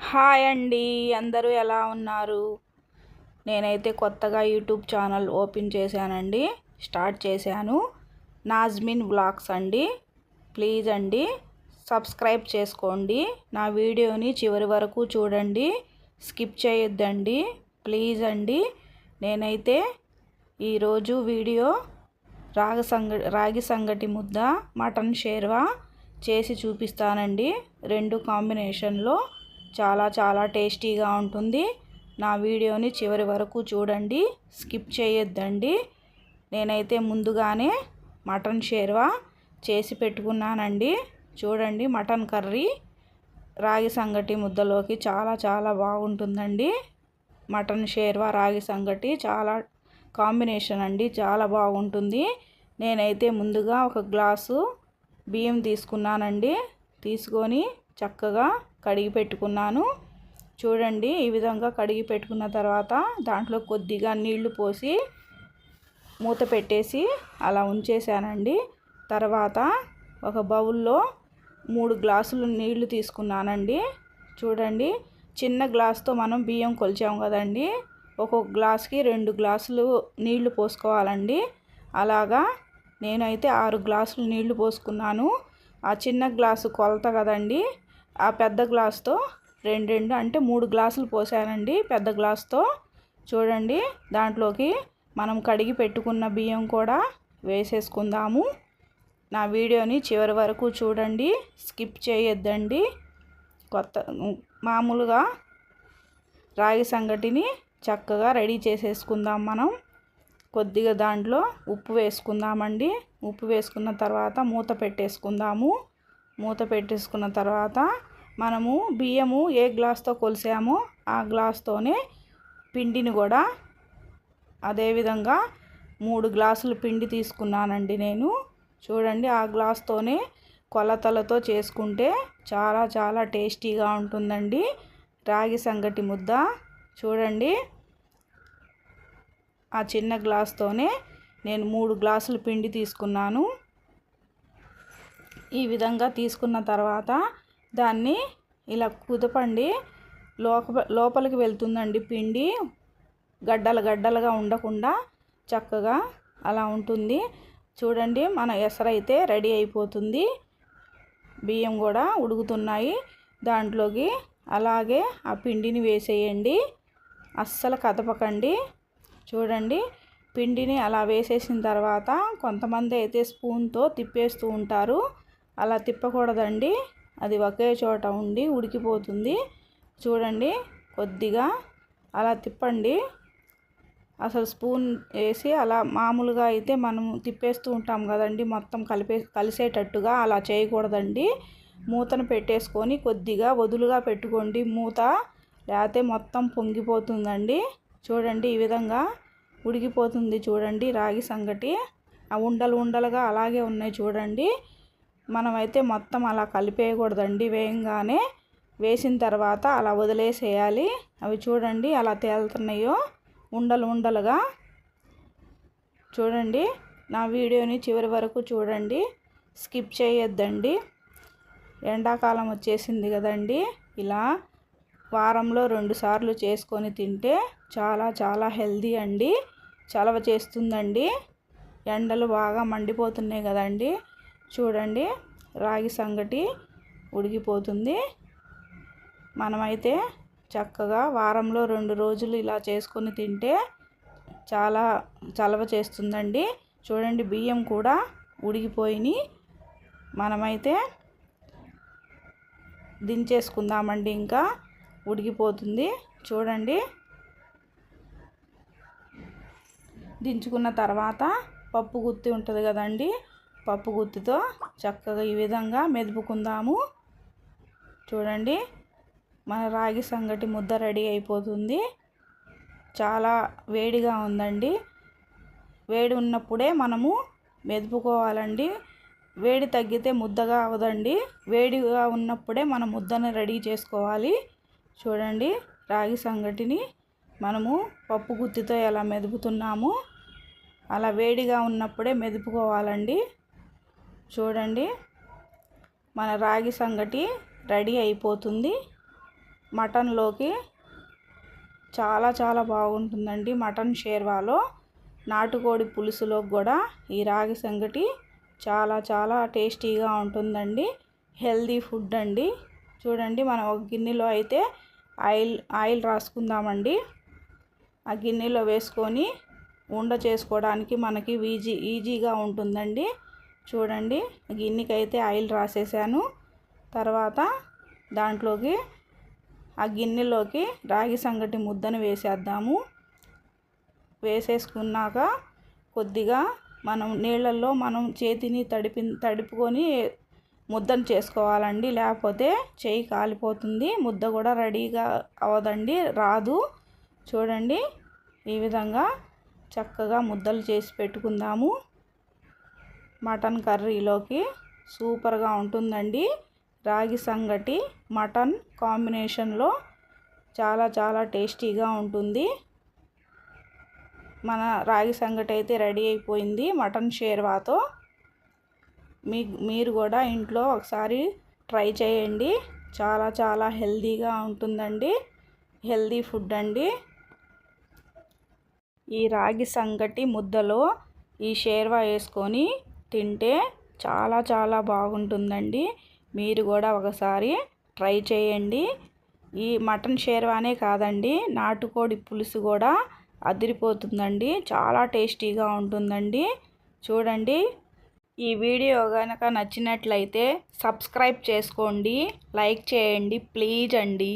Hi అండి అందరూ ఎలా ఉన్నారు? నేనైతే కొత్తగా యూట్యూబ్ ఛానల్ ఓపెన్ చేశానండి స్టార్ట్ చేశాను. నాజ్మిన్ వ్లాగ్స్ అండి. ప్లీజ్ అండి సబ్స్క్రైబ్ చేసుకోండి. నా వీడియోని చివరి వరకు చూడండి స్కిప్ చేయొద్దండి. ప్లీజ్ అండి నేనైతే ఈరోజు వీడియో రాగ సంగ రాగి సంగటి ముద్ద మటన్ షేర్వా చేసి చూపిస్తానండి. రెండు కాంబినేషన్లో చాలా చాలా టేస్టీగా ఉంటుంది. నా వీడియోని చివరి వరకు చూడండి. స్కిప్ చేయొద్దండి. నేనైతే ముందుగానే మటన్ షేర్వా చేసి పెట్టుకున్నానండి. చూడండి మటన్ కర్రీ రాగి సంగటి ముద్దలోకి చాలా చాలా బాగుంటుందండి. మటన్ షేర్వా రాగి సంగటి చాలా కాంబినేషన్ అండి. చాలా బాగుంటుంది. నేనైతే ముందుగా ఒక గ్లాసు బియ్యం తీసుకున్నానండి. తీసుకొని చక్కగా కడిగి పెట్టుకున్నాను. చూడండి ఈ విధంగా కడిగి పెట్టుకున్న తర్వాత దాంట్లో కొద్దిగా నీళ్ళు పోసి మూత పెట్టేసి అలా ఉంచేసానండి తర్వాత ఒక బౌల్లో మూడు గ్లాసులు నీళ్ళు తీసుకున్నానండి. చూడండి చిన్న గ్లాస్తో మనం బియ్యం కొలిచాం కదండి. ఒక్కొక్క గ్లాస్కి రెండు గ్లాసులు నీళ్ళు పోసుకోవాలండి. అలాగా నేనైతే ఆరు గ్లాసులు నీళ్ళు పోసుకున్నాను. ఆ చిన్న గ్లాసు కొలత కదండి ఆ పెద్ద గ్లాస్తో రెండు రెండు అంటే మూడు గ్లాసులు పోసానండి పెద్ద గ్లాస్తో. చూడండి దాంట్లోకి మనం కడిగి పెట్టుకున్న బియ్యం కూడా వేసేసుకుందాము. నా వీడియోని చివరి వరకు చూడండి స్కిప్ చేయొద్దండి. కొత్త మామూలుగా రాగి సంగటిని చక్కగా రెడీ చేసేసుకుందాం మనం. కొద్దిగా దాంట్లో ఉప్పు వేసుకుందామండి. ఉప్పు వేసుకున్న తర్వాత మూత పెట్టేసుకుందాము. మూత పెట్టేసుకున్న తర్వాత మనము బియ్యము ఏ గ్లాస్తో కొలిసామో ఆ గ్లాస్తోనే పిండిని కూడా అదేవిధంగా మూడు గ్లాసులు పిండి తీసుకున్నానండి నేను. చూడండి ఆ గ్లాస్తోనే కొలతలతో చేసుకుంటే చాలా చాలా టేస్టీగా ఉంటుందండి. రాగి సంగటి ముద్ద. చూడండి ఆ చిన్న గ్లాస్తోనే నేను మూడు గ్లాసులు పిండి తీసుకున్నాను. ఈ విధంగా తీసుకున్న తర్వాత దాన్ని ఇలా కుదపండి. లోప లోపలికి వెళ్తుందండి పిండి. గడ్డలు గడ్డలుగా ఉండకుండా చక్కగా అలా ఉంటుంది. చూడండి మన ఎసరైతే రెడీ అయిపోతుంది. బియ్యం కూడా ఉడుకుతున్నాయి. దాంట్లోకి అలాగే ఆ పిండిని వేసేయండి. అస్సలు కదపకండి. చూడండి పిండిని అలా వేసేసిన తర్వాత కొంతమంది అయితే స్పూన్తో తిప్పేస్తూ ఉంటారు. అలా తిప్పకూడదండి. అది ఒకే చోట ఉండి ఉడికిపోతుంది. చూడండి కొద్దిగా అలా తిప్పండి. అసలు స్పూన్ వేసి అలా మామూలుగా అయితే మనం తిప్పేస్తూ ఉంటాం కదండి. మొత్తం కలిపే కలిసేటట్టుగా అలా చేయకూడదండి. మూతను పెట్టేసుకొని కొద్దిగా వదులుగా పెట్టుకోండి. మూత లేకపోతే మొత్తం పొంగిపోతుందండి. చూడండి ఈ విధంగా ఉడికిపోతుంది చూడండి రాగి సంగటి. ఆ ఉండలు ఉండలుగా అలాగే ఉన్నాయి చూడండి. మనమైతే మొత్తం అలా కలిపేయకూడదండి. వేయంగానే వేసిన తర్వాత అలా వదిలేసేయాలి. అవి చూడండి అలా తేలుతున్నాయో. ఉండలు ఉండలుగా. చూడండి. నా వీడియోని చివరి వరకు చూడండి. స్కిప్ చేయొద్దండి. ఎండాకాలం వచ్చేసింది కదండి. ఇలా వారంలో రెండు సార్లు చేసుకొని తింటే చాలా చాలా హెల్దీ అండి. చలవ చేస్తుందండి. ఎండలు బాగా మండిపోతున్నాయి కదండి. చూడండి రాగి సంగటి ఉడికిపోతుంది. మనమైతే చక్కగా వారంలో రెండు రోజులు ఇలా చేసుకొని తింటే చాలా చలవ చేస్తుందండి. చూడండి బియ్యం కూడా ఉడికిపోయినాయి మనమైతే దించేసుకుందామండి ఇంకా. ఉడికిపోతుంది. చూడండి. దించుకున్న తర్వాత పప్పు గుత్తి ఉంటుంది కదండి పప్పు గుత్తితో చక్కగా ఈ విధంగా మెదుపుకుందాము. చూడండి మన రాగి సంగటి ముద్ద రెడీ అయిపోతుంది. చాలా వేడిగా ఉందండి. వేడి ఉన్నప్పుడే మనము మెదుపుకోవాలండి. వేడి తగ్గితే ముద్దగా అవదండి. వేడిగా ఉన్నప్పుడే మనం ముద్దను రెడీ చేసుకోవాలి. చూడండి రాగి సంగటిని మనము పప్పు గుత్తితో ఎలా మెదుపుతున్నాము. అలా వేడిగా ఉన్నప్పుడే మెదుపుకోవాలండి. చూడండి. మన రాగి సంగటి రెడీ అయిపోతుంది. మటన్లోకి చాలా చాలా బాగుంటుందండి మటన్ షేర్వాలో. నాటుకోడి పులుసులో కూడా ఈ రాగి సంగటి చాలా చాలా టేస్టీగా ఉంటుందండి. హెల్దీ ఫుడ్ అండి. చూడండి మనం ఒక గిన్నెలో అయితే ఆయిల్ ఆయిల్ రాసుకుందామండి. ఆ గిన్నెలో వేసుకొని ఉండ చేసుకోవడానికి మనకి ఈజీ ఈజీగా ఉంటుందండి. చూడండి గిన్నెకి అయితే ఆయిల్ రాసేసాను. తర్వాత దాంట్లోకి ఆ గిన్నెలోకి రాగి సంగటి ముద్దను వేసేద్దాము. వేసేసుకున్నాక కొద్దిగా మనం నీళ్ళల్లో మనం చేతిని తడిపి తడుపుకొని ముద్దను చేసుకోవాలండి. లేకపోతే చేయి కాలిపోతుంది. ముద్ద కూడా రెడీగా అవదండి. రాదు. చూడండి ఈ విధంగా చక్కగా ముద్దలు చేసి పెట్టుకుందాము. మటన్ కర్రీలోకి సూపర్గా ఉంటుందండి. రాగి సంగటి మటన్ కాంబినేషన్లో చాలా చాలా టేస్టీగా ఉంటుంది. మన రాగి సంగటి అయితే రెడీ అయిపోయింది మటన్ షేర్వాతో. మీ మీరు కూడా ఇంట్లో ఒకసారి ట్రై చేయండి. చాలా చాలా హెల్దీగా ఉంటుందండి. హెల్దీ ఫుడ్ అండి. ఈ రాగి సంగటి ముద్దలో ఈ షేర్వా వేసుకొని తింటే చాలా చాలా బాగుంటుందండి. మీరు కూడా ఒకసారి ట్రై చేయండి. ఈ మటన్ షేర్వానే కాదండి నాటుకోడి పులుసు కూడా అదిరిపోతుందండి. చాలా టేస్టీగా ఉంటుందండి. చూడండి. ఈ వీడియో కనుక నచ్చినట్లయితే సబ్స్క్రైబ్ చేసుకోండి లైక్ చేయండి ప్లీజ్ అండి.